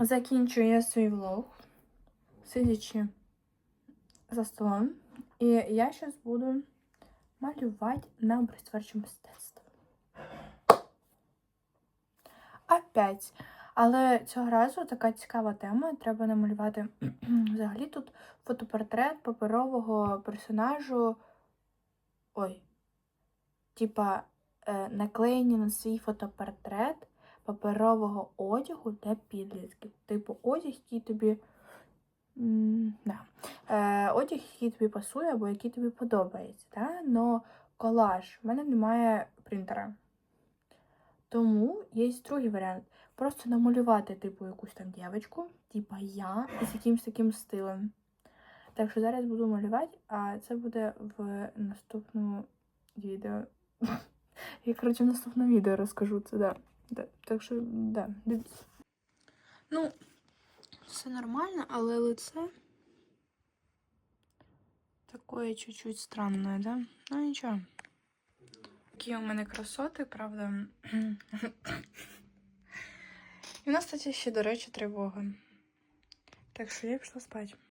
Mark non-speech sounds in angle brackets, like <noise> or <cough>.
закінчую я свій влог, сидячи за столом. І я зараз буду малювати на образотворче мистецтво. Опять. Але цього разу така цікава тема. Треба намалювати <clears throat> взагалі тут фотопортрет паперового персонажу. Ой. Типа е, наклеєні на свій фотопортрет паперового одягу для підлітків. Типу одяг, який тобі. м, Да. Е, одяг, який тобі пасує або який тобі подобається. Да? Но колаж. В мене немає принтера. Тому є другий варіант. Просто намалювати, типу, якусь там дівчинку, типа я, з якимось таким стилем. Так що зараз буду малювати, а це буде в наступному відео. <laughs> Я, коротше, в наступному відео розкажу це, да. Да. Так що, да. Ну, все нормально, але лице такое чуть-чуть странное, да? Ну нічого. Такі у мене красоти, правда. І у нас, кстати, ще, до речі, тривога. Так що я пішла спати.